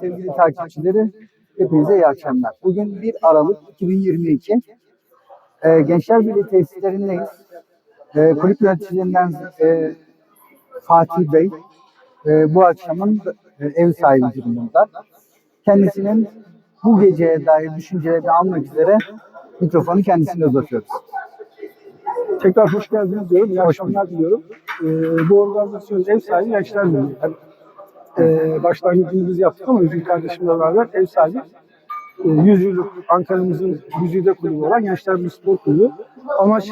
Sevgili takipçileri, hepinize iyi akşamlar. Bugün 1 Aralık 2022. Ee, Gençler Birliği tesislerindeyiz. Ee, kulüp yöneticilerinden e, Fatih Bey e, bu akşamın e, ev sahibi durumunda. Kendisinin bu geceye dair düşüncelerini almak üzere mikrofonu kendisine uzatıyoruz. Tekrar hoş geldiniz diyorum. İyi akşamlar diliyorum. Ee, bu organizasyonun ev sahibi Gençler Birliği. E, başlangıcını biz yaptık ama Üzül kardeşimle beraber ev sahibi e, 100 yıllık Ankara'mızın güzide kulübü olan Gençler Birliği Spor Kulübü. Amaç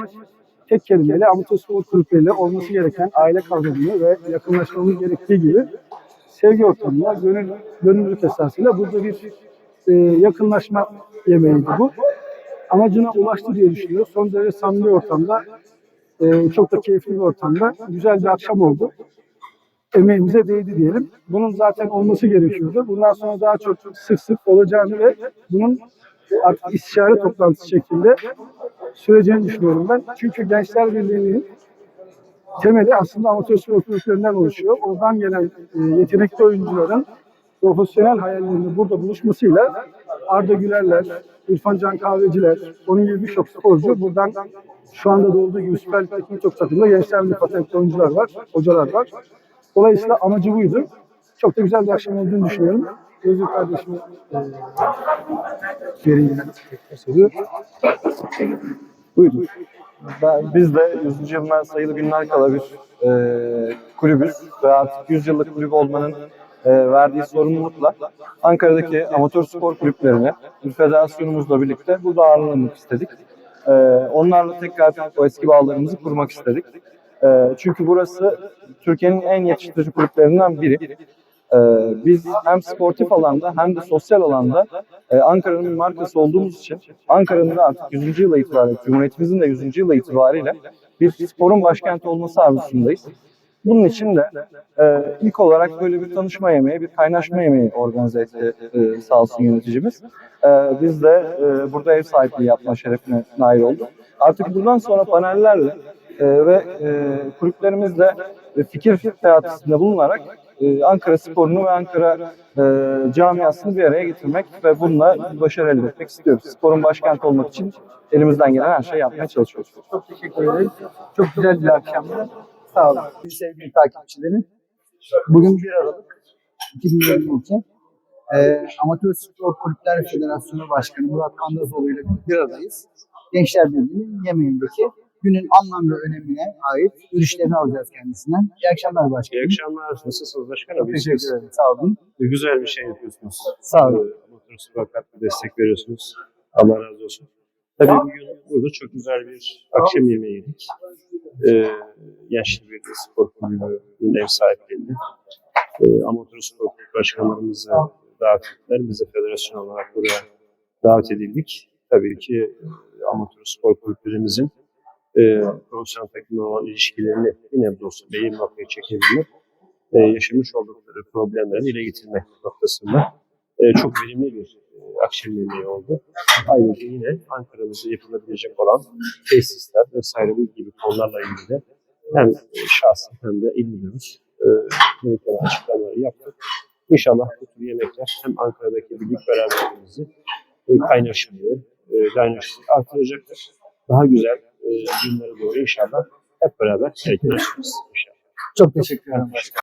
tek kelimeyle amatör spor kulüpleriyle olması gereken aile kavramını ve yakınlaşmamız gerektiği gibi sevgi ortamında gönül, gönüllülük esasıyla burada bir e, yakınlaşma yemeğiydi bu amacına ulaştı diye düşünüyoruz. Son derece samimi ortamda, e, çok da keyifli bir ortamda güzel bir akşam oldu. Emeğimize değdi diyelim. Bunun zaten olması gerekiyordu. Bundan sonra daha çok sık sık olacağını ve bunun artık istişare toplantısı şeklinde süreceğini düşünüyorum ben. Çünkü Gençler Birliği'nin temeli aslında amatör spor kulüplerinden oluşuyor. Oradan gelen e, yetenekli oyuncuların profesyonel hayallerinde burada buluşmasıyla Arda Gülerler, İrfan Can Kahveciler, onun gibi birçok sporcu buradan şu anda da olduğu gibi Süper Lig'deki birçok takımda gençler birliği patentli oyuncular var, hocalar var. Dolayısıyla amacı buydu. Çok da güzel bir akşam olduğunu düşünüyorum. Özgür kardeşime e, vereyim. Buyurun. Ben, biz de 100. yılına sayılı günler kala bir e, kulübüz ve artık 100 yıllık kulüp olmanın e, verdiği sorumlulukla Ankara'daki amatör spor kulüplerini bir federasyonumuzla birlikte burada ağırlamak istedik. E, onlarla tekrar o eski bağlarımızı kurmak istedik. E, çünkü burası Türkiye'nin en yetiştirici kulüplerinden biri. E, biz hem sportif alanda hem de sosyal alanda e, Ankara'nın markası olduğumuz için Ankara'nın da artık 100. yıla itibariyle, Cumhuriyetimizin de 100. yıla itibariyle bir sporun başkenti olması arzusundayız. Bunun için de e, ilk olarak böyle bir tanışma yemeği, bir kaynaşma yemeği organize etti e, sağ olsun yöneticimiz. E, biz de e, burada ev sahipliği yapma şerefine nail olduk. Artık buradan sonra panellerle e, ve e, kulüplerimizle e, fikir teatisinde bulunarak e, Ankara sporunu ve Ankara e, camiasını bir araya getirmek ve bununla başarı elde etmek istiyoruz. Sporun başkenti olmak için elimizden gelen her şeyi yapmaya çalışıyoruz. Çok teşekkür ederiz. Çok güzel bir akşamdı. Sağ olun. Sevgili takipçilerim. Bugün 1 Aralık 2022. Ee, Amatör Spor Kulüpler Federasyonu Başkanı Murat Kandazoğlu ile bir aradayız. Gençler Birliği'nin yemeğindeki günün anlam ve önemine ait görüşlerini alacağız kendisinden. İyi akşamlar başkanım. İyi akşamlar. Nasılsınız başkanım? Çok teşekkür ederim. Sağ olun. Güzel bir şey yapıyorsunuz. Sağ olun. Ee, Amatör spor katkı destek veriyorsunuz. Allah razı olsun. Tabii bugün burada çok güzel bir akşam yemeği yedik. Ee, Yaşlı bir spor kulübünün ev sahipliğinde. Ee, amatör spor kulübü başkanlarımızı davet ettiler. Biz de federasyon olarak buraya davet edildik. Tabii ki e, amatör spor kulüplerimizin e, profesyonel takımla ilişkilerini bir nebze olsa beyin noktaya çekebilmek e, yaşamış oldukları problemleri dile getirmek noktasında e, çok verimli bir e, akşam yemeği oldu. Ayrıca yine Ankara'mızda yapılabilecek olan tesisler vesaire bu gibi konularla ilgili de hem e, şahsen hem de il müdürümüz e, açıklamaları yaptık. İnşallah bu tür yemekler hem Ankara'daki birlik beraberliğimizi e, kaynaşmayı, e, kaynaşmayı artıracaktır. Daha güzel günlere doğru inşallah hep beraber edeceğiz inşallah. Çok teşekkür ederim başkanım.